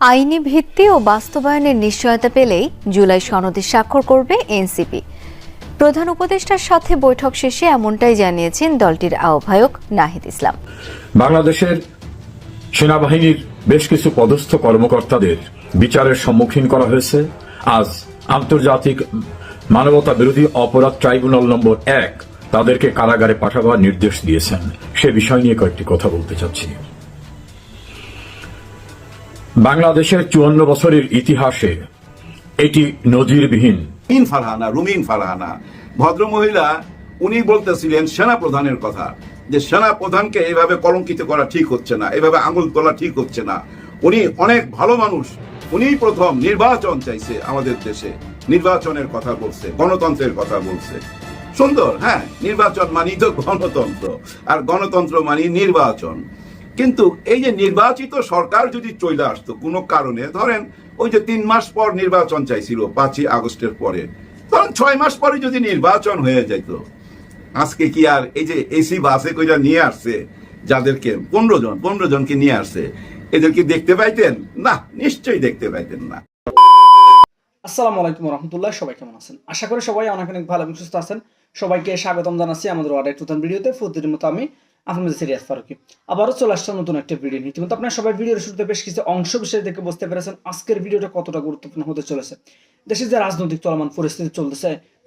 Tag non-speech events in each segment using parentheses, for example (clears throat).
আইনি ভিত্তি ও বাস্তবায়নের নিশ্চয়তা পেলেই জুলাই সনদে স্বাক্ষর করবে এনসিপি। প্রধান উপদেষ্টার সাথে বৈঠক শেষে এমনটাই জানিয়েছেন দলটির আহ্বায়ক নাহিদ ইসলাম। বাংলাদেশের সেনাবাহিনীর বেশ কিছু পদস্থ কর্মকর্তাদের বিচারের সম্মুখীন করা হয়েছে। আজ আন্তর্জাতিক মানবতা বিরোধী অপরাধ ট্রাইব্যুনাল নম্বর এক তাদেরকে কারাগারে পাঠাবার নির্দেশ দিয়েছেন। সে বিষয় নিয়ে কয়েকটি কথা বলতে চাচ্ছি। বাংলাদেশের চুয়ান্ন বছরের ইতিহাসে এটি নজিরবিহীন। রুমিন ফারহানা রুমিন ফারহানা। ভদ্র মহিলা উনি বলতেছিলেন সেনা প্রধানের কথা, যে সেনা প্রধানকে এইভাবে কলঙ্কিত করা ঠিক হচ্ছে না, এভাবে আঙুল তোলা ঠিক হচ্ছে না। উনি অনেক ভালো মানুষ উনি প্রথম নির্বাচন চাইছে আমাদের দেশে। নির্বাচনের কথা বলছে, গণতন্ত্রের কথা বলছে। সুন্দর হ্যাঁ নির্বাচন মানি তো গণতন্ত্র, আর গণতন্ত্র মানি নির্বাচন। কিন্তু এই যে নির্বাচিত সরকার যদি চলে আসতো, কোনো কারণে, ধরেন ওই যে তিন মাস পর নির্বাচন চাইছিল, পাঁচই আগস্টের পরে, ধরেন ছয় মাস পরে যদি নির্বাচন হয়ে যেত আজকে কি আর এই যে এসি বাসে কইরা নিয়ে আসছে, যাদেরকে পনেরো জন, পনেরো জনকে নিয়ে আসছে, এদেরকে দেখতে পাইতেন? না, নিশ্চয়ই দেখতে পাইতেন না। আসসালামু আলাইকুম রহমতুল্লাহ, সবাই কেমন আছেন? আশা করি সবাই অনেক অনেক ভালো এবং সুস্থ আছেন। সবাইকে স্বাগতম জানাচ্ছি আমাদের অর্ডার নতুন ভিডিওতে। প্রতিদিনের মতো আমি আপনাদের সিরিয়াস ফারুকি। আবারও চলে আসছে নতুন একটা ভিডিও নিয়ে। ইতিমধ্যে আপনার সবাই ভিডিওর শুরুতে বেশ কিছু অংশ বিশেষ দেখে বুঝতে পেরেছেন আজকের ভিডিওটা কতটা গুরুত্বপূর্ণ হতে চলেছে। দেশের যে রাজনৈতিক চলমান পরিস্থিতি চলতেছে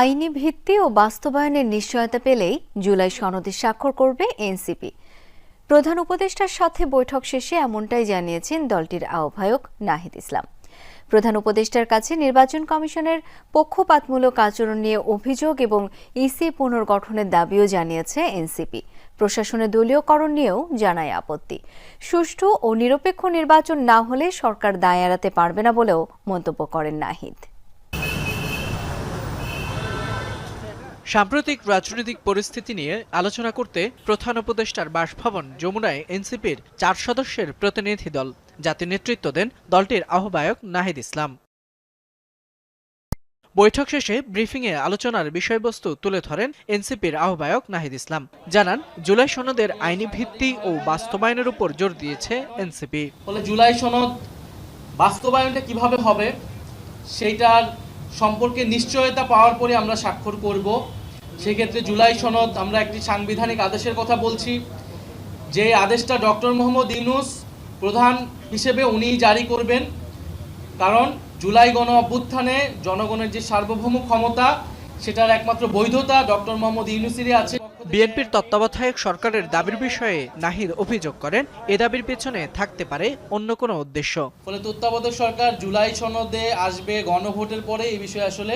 আইনি ভিত্তি ও বাস্তবায়নের নিশ্চয়তা পেলেই জুলাই সনদে স্বাক্ষর করবে এনসিপি। প্রধান উপদেষ্টার সাথে বৈঠক শেষে এমনটাই জানিয়েছেন দলটির আহ্বায়ক নাহিদ ইসলাম। প্রধান উপদেষ্টার কাছে নির্বাচন কমিশনের পক্ষপাতমূলক আচরণ নিয়ে অভিযোগ এবং ইসি পুনর্গঠনের দাবিও জানিয়েছে এনসিপি। প্রশাসনের দলীয়করণ নিয়েও জানায় আপত্তি। সুষ্ঠু ও নিরপেক্ষ নির্বাচন না হলে সরকার দায় এড়াতে পারবে না বলেও মন্তব্য করেন নাহিদ। সাম্প্রতিক রাজনৈতিক পরিস্থিতি নিয়ে আলোচনা করতে প্রধান উপদেষ্টার বাসভবন যমুনায় এনসিপির চার সদস্যের প্রতিনিধি দল। যাতে নেতৃত্ব দেন দলটির আহ্বায়ক নাহিদ ইসলাম। বৈঠক শেষে ব্রিফিংয়ে আলোচনার বিষয়বস্তু তুলে ধরেন এনসিপির আহ্বায়ক নাহিদ ইসলাম। জানান, জুলাই সনদের আইনি ভিত্তি ও বাস্তবায়নের উপর জোর দিয়েছে এনসিপি। ফলে জুলাই সনদ বাস্তবায়নটা কীভাবে হবে, সেইটার সম্পর্কে নিশ্চয়তা পাওয়ার পরে আমরা স্বাক্ষর করব। সেক্ষেত্রে জুলাই সনদ আমরা একটি সাংবিধানিক আদেশের কথা বলছি। যে আদেশটা ডক্টর মোহাম্মদ ইউনুস প্রধান হিসেবে উনিই জারি করবেন কারণ জুলাই গণ অভ্যুত্থানে জনগণের যে সার্বভৌম ক্ষমতা সেটার একমাত্র বৈধতা ডক্টর মোহাম্মদ ইউনুসেরই আছে। বিএনপির তত্ত্বাবধায়ক সরকারের দাবির বিষয়ে নাহিদ অভিযোগ করেন এ দাবির পেছনে থাকতে পারে অন্য কোনো উদ্দেশ্য। ফলে তত্ত্বাবধায়ক সরকার জুলাই সনদে আসবে গণভোটের পরে এই বিষয়ে আসলে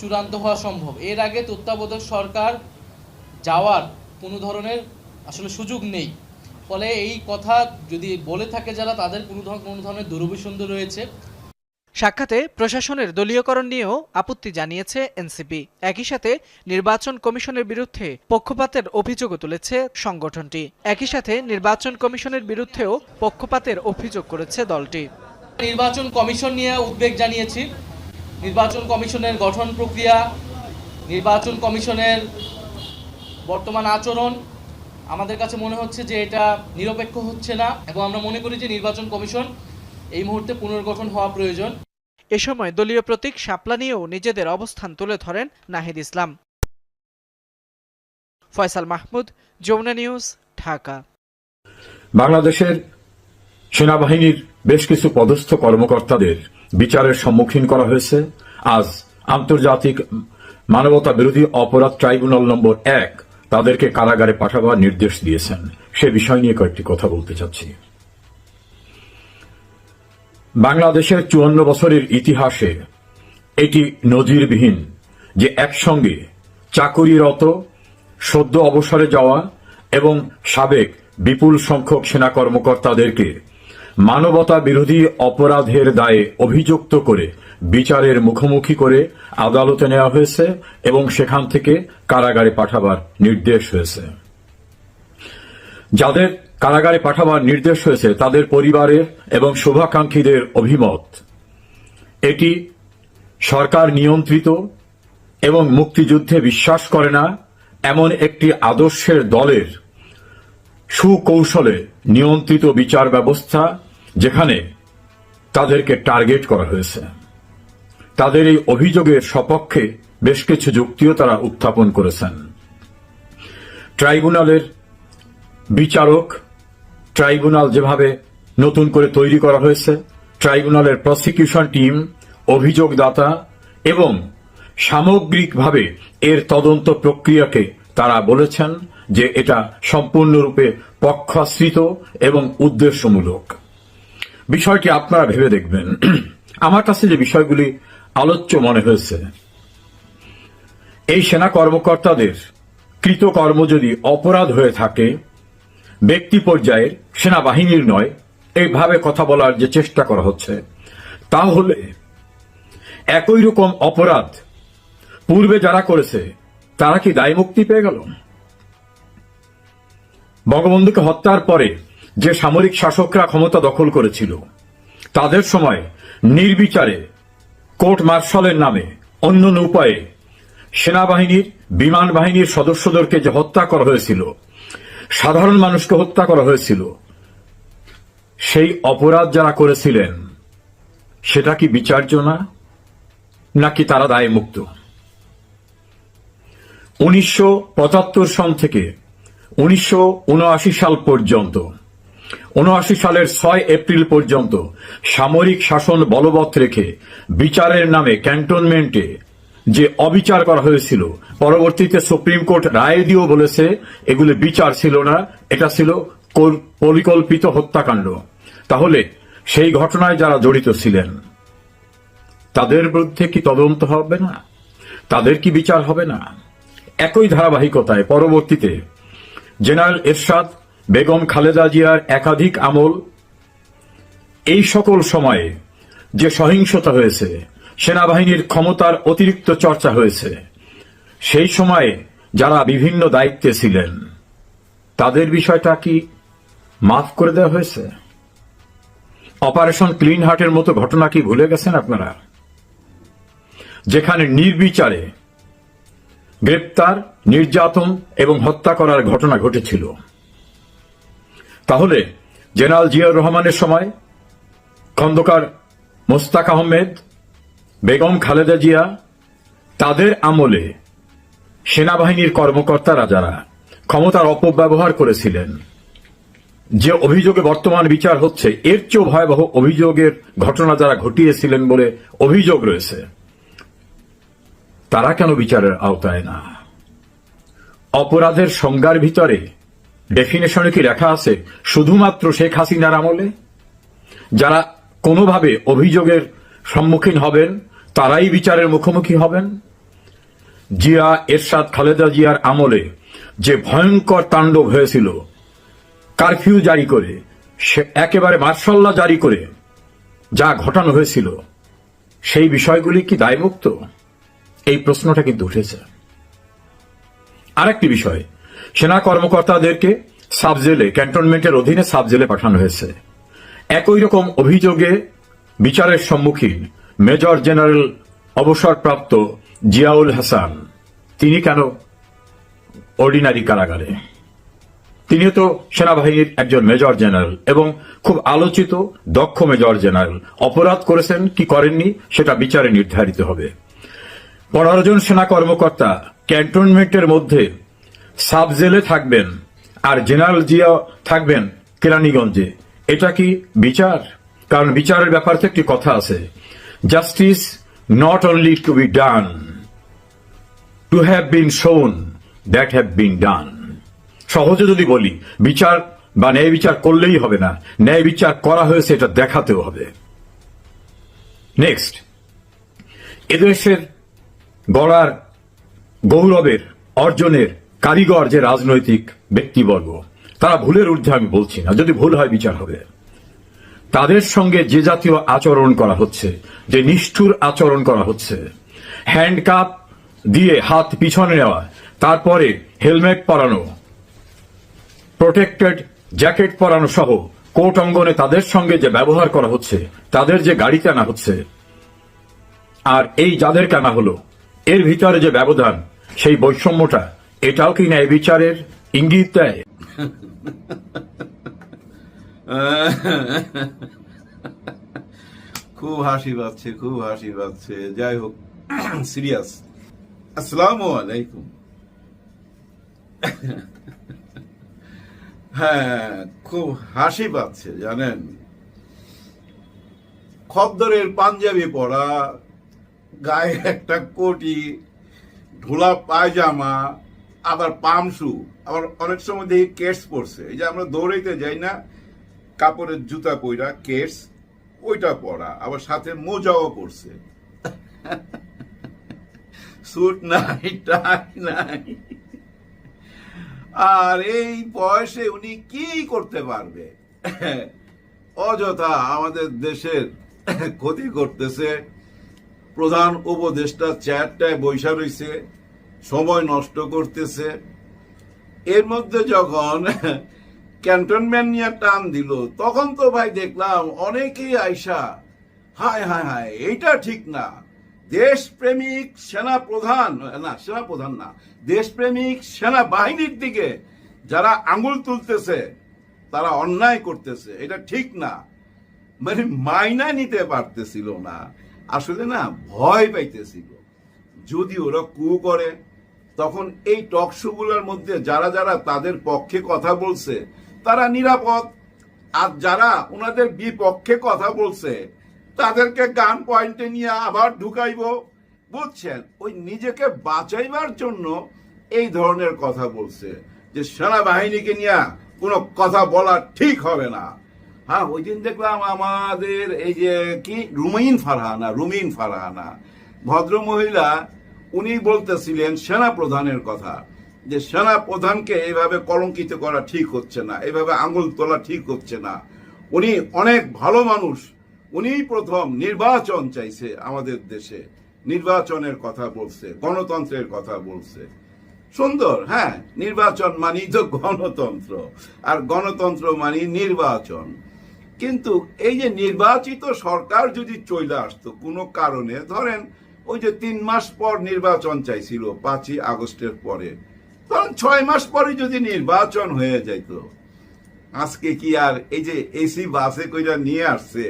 চূড়ান্ত হওয়া সম্ভব। এর আগে তত্ত্বাবধায়ক সরকার যাওয়ার কোনো ধরনের আসলে সুযোগ নেই। ফলে এই কথা যদি বলে থাকে যারা তাদের কোনো কোনো ধরনের দুরভিসন্ধি রয়েছে। সাক্ষাতে প্রশাসনের দলীয়করণ নিয়েও আপত্তি জানিয়েছে এনসিপি। একই সাথে নির্বাচন কমিশনের বিরুদ্ধে পক্ষপাতের অভিযোগও তুলেছে সংগঠনটি। একই সাথে নির্বাচন কমিশনের বিরুদ্ধেও পক্ষপাতের অভিযোগ করেছে দলটি। নির্বাচন কমিশন নিয়ে উদ্বেগ জানিয়েছি। নির্বাচন কমিশনের গঠন প্রক্রিয়া নির্বাচন কমিশনের বর্তমান আচরণ আমাদের কাছে মনে হচ্ছে যে এটা নিরপেক্ষ হচ্ছে না এবং আমরা মনে করি যে নির্বাচন কমিশন এই মুহূর্তে পুনর্গঠন হওয়া প্রয়োজন। এ সময় দলীয় প্রতীক শাপলা নিয়েও নিজেদের অবস্থান তুলে ধরেন নাহিদ ইসলাম। ফয়সাল মাহমুদ যমুনা নিউজ ঢাকা। বাংলাদেশের সেনাবাহিনীর বেশ কিছু পদস্থ কর্মকর্তাদের বিচারের সম্মুখীন করা হয়েছে। আজ আন্তর্জাতিক মানবতা বিরোধী অপরাধ ট্রাইব্যুনাল নম্বর এক তাদেরকে কারাগারে পাঠাবার নির্দেশ দিয়েছেন। সে বিষয় নিয়ে কয়েকটি কথা বলতে চাচ্ছি। বাংলাদেশের চুয়ান্ন বছরের ইতিহাসে এটি নজিরবিহীন যে একসঙ্গে চাকুরিরত, সদ্য অবসরে যাওয়া এবং সাবেক বিপুল সংখ্যক সেনা কর্মকর্তাদেরকে মানবতা বিরোধী অপরাধের দায়ে অভিযুক্ত করে বিচারের মুখোমুখি করে আদালতে নেওয়া হয়েছে এবং সেখান থেকে কারাগারে পাঠাবার নির্দেশ হয়েছে। যাদের কারাগারে পাঠাবার নির্দেশ হয়েছে, তাদের পরিবারের এবং শুভাকাঙ্ক্ষীদের অভিমত। এটি সরকার নিয়ন্ত্রিত এবং মুক্তিযুদ্ধে বিশ্বাস করে না, এমন একটি আদর্শের দলের সুকৌশলে নিয়ন্ত্রিত বিচার ব্যবস্থা যেখানে তাদেরকে টার্গেট করা হয়েছে। তাদের এই অভিযোগের সপক্ষে বেশ কিছু যুক্তিও তারা উত্থাপন করেছেন। ট্রাইব্যুনালের বিচারক, ট্রাইব্যুনাল যেভাবে নতুন করে তৈরি করা হয়েছে, ট্রাইব্যুনালের প্রসিকিউশন টিম, অভিযোগদাতা এবং সামগ্রিকভাবে এর তদন্ত প্রক্রিয়াকে তারা বলেছেন যে এটা সম্পূর্ণরূপে পক্ষাশ্রিত এবং উদ্দেশ্যমূলক। বিষয়টি আপনারা ভেবে দেখবেন। (clears throat) আমার কাছে যে বিষয়গুলি আলোচ্য মনে হয়েছে, এই সেনা কর্মকর্তাদের কৃতকর্ম যদি অপরাধ হয়ে থাকে, ব্যক্তি পর্যায়ের সেনাবাহিনীর নয়, এইভাবে কথা বলার যে চেষ্টা করা হচ্ছে, তাহলে একই রকম অপরাধ পূর্বে যারা করেছে, তারা কি দায় মুক্তি পেয়ে গেল? বঙ্গবন্ধুকে হত্যার পরে যে সামরিক শাসকরা ক্ষমতা দখল করেছিল, তাদের সময় নির্বিচারে কোর্ট মার্শালের নামে অন্য উপায়ে সেনাবাহিনীর, বিমান বাহিনীর সদস্যদেরকে যে হত্যা করা হয়েছিল, সাধারণ মানুষকে হত্যা করা হয়েছিল, সেই অপরাধ যারা করেছিলেন, সেটা কি বিচার্য না, নাকি তারা দায় মুক্ত? উনিশশো সন থেকে উনিশশো উনআশি সাল পর্যন্ত উনআশি সালের ছয় এপ্রিল পর্যন্ত সামরিক শাসন বলবৎ রেখে বিচারের নামে ক্যান্টনমেন্টে যে অবিচার করা হয়েছিল, পরবর্তীতে সুপ্রিম কোর্ট রায় দিয়েও বলেছে, এগুলি বিচার ছিল না, এটা ছিল পরিকল্পিত হত্যাকাণ্ড। তাহলে সেই ঘটনায় যারা জড়িত ছিলেন, তাদের বিরুদ্ধে কি তদন্ত হবে না? তাদের কি বিচার হবে না? একই ধারাবাহিকতায় পরবর্তীতে জেনারেল এরশাদ বেগম খালেদা জিয়ার একাধিক আমল এই সকল সময়ে যে সহিংসতা হয়েছে, সেনাবাহিনীর ক্ষমতার অতিরিক্ত চর্চা হয়েছে, সেই সময়ে যারা বিভিন্ন দায়িত্বে ছিলেন, তাদের বিষয়টা কি মাফ করে দেওয়া হয়েছে? অপারেশন ক্লিন হার্টের মতো ঘটনা কি ভুলে গেছেন আপনারা? যেখানে নির্বিচারে গ্রেপ্তার, নির্যাতন এবং হত্যা করার ঘটনা ঘটেছিল। তাহলে জেনারেল জিয়াউর রহমানের সময় খন্দকার মোস্তাক আহমেদ, বেগম খালেদা জিয়া, তাদের আমলে সেনাবাহিনীর কর্মকর্তারা যারা ক্ষমতার অপব্যবহার করেছিলেন, যে অভিযোগে বর্তমান বিচার হচ্ছে, এর চেয়েও ভয়াবহ অভিযোগের ঘটনা যারা ঘটিয়েছিলেন বলে অভিযোগ রয়েছে, তারা কেন বিচারের আওতায় না? অপরাধের সংজ্ঞার ভিতরে ডেফিনেশনে কি লেখা আছে? শুধুমাত্র শেখ হাসিনার আমলে? যারা কোনোভাবে অভিযোগের সম্মুখীন হবেন, তারাই বিচারের মুখোমুখি হবেন? জিয়া এরশাদ খালেদা জিয়ার আমলে যে ভয়ঙ্কর তাণ্ডব হয়েছিল, কারফিউ জারি করে, সে একেবারে মার্শাল্লা জারি করে যা ঘটানো হয়েছিল, সেই বিষয়গুলি কি দায়মুক্ত? এই প্রশ্নটা কিন্তু উঠেছে। আরেকটি বিষয় সেনা কর্মকর্তাদেরকে সাব জেলে ক্যান্টনমেন্টের অধীনে সাব জেলে পাঠানো হয়েছে। একই রকম অভিযোগে বিচারের সম্মুখীন মেজর জেনারেল অবসরপ্রাপ্ত জিয়াউল হাসান। তিনি কেন অর্ডিনারি কারাগারে? তিনিও তো সেনাবাহিনীর একজন মেজর জেনারেল এবং খুব আলোচিত, দক্ষ মেজর জেনারেল। অপরাধ করেছেন, কি করেননি, সেটা বিচারে নির্ধারিত হবে। পনেরো জন সেনা কর্মকর্তা ক্যান্টনমেন্টের মধ্যে সাব জেলে থাকবেন আর জেনারেল জিয়া থাকবেন কেরানীগঞ্জে। এটা কি বিচার? কারণ বিচারের ব্যাপার তো একটি কথা আছে। Justice not only to be done to have been shown that have বিন ডান সহজে যদি বলি, বিচার বা ন্যায় বিচার করলেই হবে না। ন্যায় বিচার করা হয়েছে, এটা দেখাতেও হবে। নেক্সট এদেশের গড়ার গৌরবের, অর্জনের কারিগর যে রাজনৈতিক ব্যক্তিবর্গ, তারা ভুলের ঊর্ধ্বে আমি বলছি না, যদি ভুল হয় বিচার হবে। তাদের সঙ্গে যে জাতীয় আচরণ করা হচ্ছে, যে নিষ্ঠুর আচরণ করা হচ্ছে, হ্যান্ডকাপ দিয়ে হাত পিছনে নেওয়া, তারপরে হেলমেট পরানো, প্রোটেক্টেড জ্যাকেট পরানো সহ কোর্ট অঙ্গনে তাদের সঙ্গে যে ব্যবহার করা হচ্ছে, তাদের যে গাড়িতে আনা হচ্ছে, আর এই যাদের কেনা হলো, এর ভিতরে যে ব্যবধান, সেই বৈষম্যটা এটাও কি ন্যায় বিচারের ইঙ্গিত দেয়? খুব হাসি পাচ্ছে, খুব হাসি পাচ্ছে। যাই হোক, সিরিয়াস। আসসালামু আলাইকুম। হ্যাঁ খুব হাসি পাচ্ছে, জানেন? খদ্দরের পাঞ্জাবি পরা, গায়ে একটা কোটি ঢোলা পায়জামা আবার পাম শু, আবার অনেক সময় দেখি কেটস পরছে। এই যে আমরা দৌড়াইতে যাই না, কাপড়ের জুতা পইরা কেটস, ওইটা পরা, আবার সাথে মোজাও পরছে। স্যুট নাই, টাই নাই। আর এই বয়সে উনি কি করতে পারবে? অযথা আমাদের দেশের ক্ষতি করতেছে। প্রধান উপদেষ্টা চেয়ারটায় বৈশা রইছে। সময় নষ্ট করতেছে। এর মধ্যে যখন ক্যান্টনমেন্ট নিয়ে টান দিল, তখন তো ভাই দেখলাম অনেকেই আইসা, হায় হায় হায়, এইটা ঠিক না। দেশপ্রেমিক সেনা প্রধান না সেনা প্রধান না, দেশপ্রেমিক সেনা বাহিনীর দিকে যারা আঙুল তুলতেছে, তারা অন্যায় করতেছে, এটা ঠিক না। মানে মাইনা নিতে পারতেছিল না, আসলে না ভয় পাইতেছিল। যদি ওরা কু করে তখন এই টক শোগুলোর মধ্যে যারা যারা তাদের পক্ষে কথা বলছে, তারা নিরাপদ। আর যারা ওনাদের বিপক্ষে কথা বলছে, তাদেরকে গান পয়েন্টে নিয়ে আবার ঢুকাইব। বুঝছেন? ওই নিজেকে বাঁচাইবার জন্য এই ধরনের কথা বলছে, যে সেনাবাহিনীকে নিয়ে কোনো কথা বলা ঠিক হবে না। হ্যাঁ ওই দিন দেখলাম আমাদের এই যে কি? রুমিন ফারহানা রুমিন ফারহানা। ভদ্র মহিলা উনি বলতেছিলেন সেনা প্রধানের কথা, যে সেনা প্রধানকে এইভাবে কলঙ্কিত করা ঠিক হচ্ছে না, এইভাবে আঙুল তোলা ঠিক হচ্ছে না। উনি অনেক ভালো মানুষ, উনিই প্রথম নির্বাচন চাইছে আমাদের দেশে। নির্বাচনের কথা বলছে, গণতন্ত্রের কথা বলছে। সুন্দর হ্যাঁ নির্বাচন মানি তো গণতন্ত্র, আর গণতন্ত্র মানি নির্বাচন। কিন্তু এই যে নির্বাচিত সরকার যদি চলে আসতো, কোনো কারণে, ধরেন ওই যে তিন মাস পর নির্বাচন চাইছিল, পাঁচই আগস্টের পরে। তখন ছয় মাস পরে যদি নির্বাচন হয়ে যাইত, আজকে কি আর এই যে এসি বাসে কইরা নিয়ে আসছে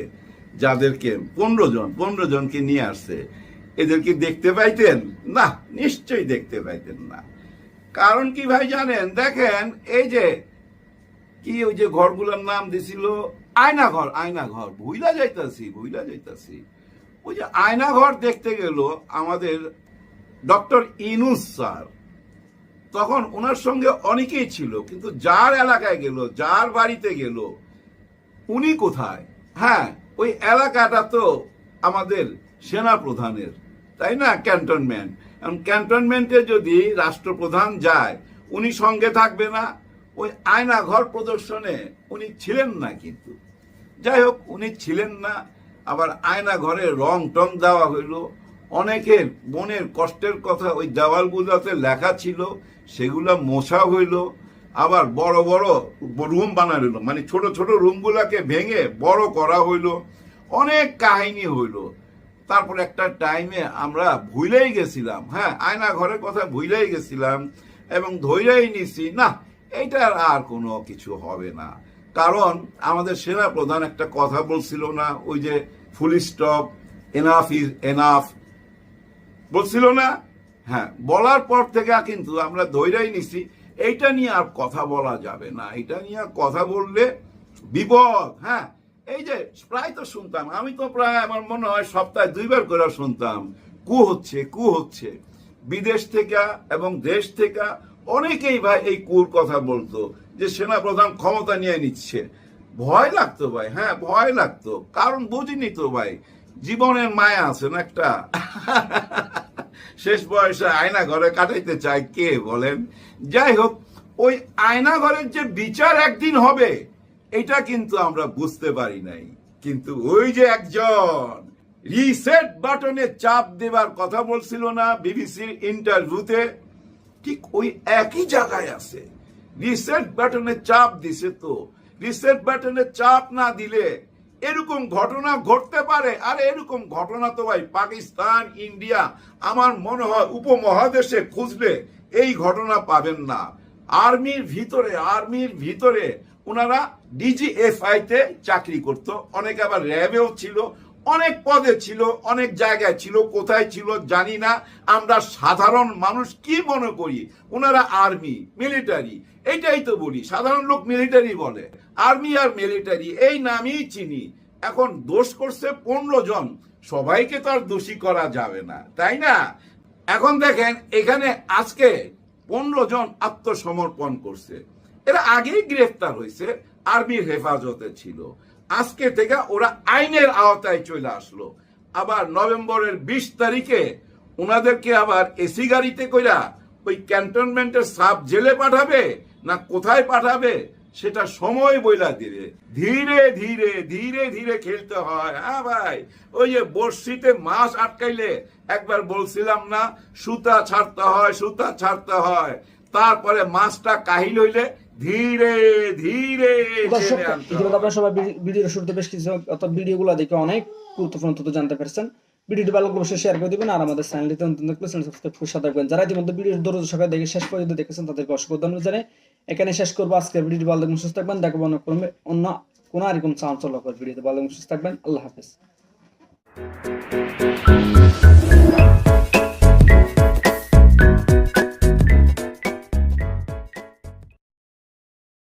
যাদেরকে, পনেরো জন, পনেরো জনকে নিয়ে আসছে এদেরকে দেখতে পাইতেন? না, নিশ্চয়ই দেখতে পাইতেন না। কারণ কি ভাই জানেন? দেখেন, এই যে কি ওই যে ঘরগুলোর নাম দিছিল? আয়না ঘর আয়না ঘর ভুইলা যাইতাছি ভুইলা যাইতাছি। ওই যে আয়নাঘর দেখতে গেল আমাদের ডক্টর ইনুস স্যার। তখন ওনার সঙ্গে অনেকেই ছিল, কিন্তু যার এলাকায় গেল, যার বাড়িতে গেল, উনি কোথায়? হ্যাঁ ওই এলাকাটা তো আমাদের সেনা প্রধানের তাই না? ক্যান্টনমেন্ট। এখন ক্যান্টনমেন্টে যদি রাষ্ট্রপ্রধান যায়, উনি সঙ্গে থাকবে না। ওই আয়না ঘর প্রদর্শনে উনি ছিলেন না কিন্তু। যাই হোক, উনি ছিলেন না। আবার আয়না ঘরে রং টং দেওয়া হইল। অনেকের মনের কষ্টের কথা ওই দেওয়ালগুলোতে লেখা ছিল, সেগুলো মোছা হইল। আবার বড় বড় রুম বানানো মানে ছোট ছোট রুমগুলোকে ভেঙে বড় করা হইল। অনেক কাহিনী হইল। তারপর একটা টাইমে আমরা ভুলেই গেছিলাম হ্যাঁ আয়না ঘরের কথা ভুলেই গেছিলাম এবং ধৈর্যই নিছি, না, এইটার আর কোনো কিছু হবে না। কারণ আমাদের সেনা প্রধান একটা কথা বলছিল না, ওই যে full stop enough is enough বলছিল না? হ্যাঁ বলার পর থেকে কিন্তু আমরা ধৈর্যই নিছি এইটা নিয়ে আর কথা বলা যাবে না। এটা নিয়ে কথা বললে বিপদ। হ্যাঁ এই যে প্রায় তো শুনতাম। আমি তো প্রায় আমার মনে হয় সপ্তাহে দুইবার করে শুনতাম। কু হচ্ছে কু হচ্ছে। বিদেশ থেকে এবং দেশ থেকে অনেকেই ভাই এই কুর কথা বলতো যে সেনা প্রধান ক্ষমতা নিয়ে নিচ্ছে। ভয় লাগতো ভাই হ্যাঁ ভয় লাগতো। কারণ বুঝিনি তো ভাই, জীবনের মায়া আছে না একটা? শেষ বয়সে আয়না ঘরে কাটাইতে চায় কে বলেন? যাই হোক, ওই আয়না ঘরের যে বিচার একদিন হবে, এটা কিন্তু আমরা বুঝতে পারি নাই। কিন্তু ওই যে একজন রিসেট বাটনে চাপ দেবার কথা বলছিল না বিবিসির ইন্টারভিউতে, ঠিক ওই একই জায়গায় আছে। রিসেট বাটনে চাপ দিছে তো। রিসেট বাটনে চাপ না দিলে এরকম ঘটনা ঘটতে পারে। আর এরকম ঘটনা তো ভাই পাকিস্তান, ইন্ডিয়া, আমার মনে হয় উপমহাদেশে খুঁজলে এই ঘটনা পাবেন না। আর্মির ভিতরে আর্মির ভিতরে ওনারা ডিজিএফআই তে চাকরি করত। অনেক আবার র্যাবেও ছিল, অনেক পদে ছিল, অনেক জায়গায় ছিল, কোথায় ছিল জানি না। আমরা সাধারণ মানুষ কি মনে করি? ওনারা আর্মি, মিলিটারি এটাই তো বলি, সাধারণ লোক মিলিটারি বলে। আর্মি আর মিলিটারি এই নামই চিনি। এখন দোষ করছে পনেরো জন, সবাইকে তো আর দোষী করা যাবে না, তাই না? এখন দেখেন, এখানে আজকে পনেরো জন আত্মসমর্পণ করছে। এরা আগেই গ্রেফতার হয়েছে আর্মির হেফাজতে ছিল। আজকে থেকে ওরা আইনের আওতায় চলে আসলো। আবার নভেম্বরের বিশ তারিখে ওনাদেরকে আবার এসি গাড়িতে কইরা ওই ক্যান্টনমেন্টের সাব জেলে পাঠাবে না কোথায় পাঠাবে সেটা সময় বইলা দিবে ধীরে ধীরে ধীরে ধীরে খেলতে হয়। হ্যাঁ ভাই ওই যে বর্ষিতে মাছ আটকাইলে একবার বলছিলাম না সুতা ছাড়তে হয় সুতা ছাড়তে হয়। তারপরে মাছটা কাহিল হইলে ধীরে ধীরে দর্শক টেনে আনতে ইতিমধ্যে হবে। আপনারা সবাই ভিডিওর শুরুতে বেশ কিছু অর্থাৎ ভিডিওগুলো দেখে অনেক গুরুত্বপূর্ণ তথ্য জানতে পারছেন। ভিডিওটি ভালো অবশ্যই শেয়ার করে দিবেন আর আমাদের চ্যানেলটিতে নতুন দেখলে চ্যানেল সাবস্ক্রাইব করে সাথে থাকবেন। যারা ইতিমধ্যে ভিডিওর দরজ সবাই দেখে শেষ পর্যন্ত দেখেছেন তাদেরকে অসংখ্য ধন্যবাদ জানাই। এখানে শেষ করব আজকের ভিডিওটি। ভালো দেখবেন সুস্থ থাকবেন। দেখব অন্য কোনো অন্য কোনো এরকম চাঞ্চল্যকর ভিডিওতে। ভালো দেখবেন সুস্থ থাকবেন। আল্লাহ হাফেজ।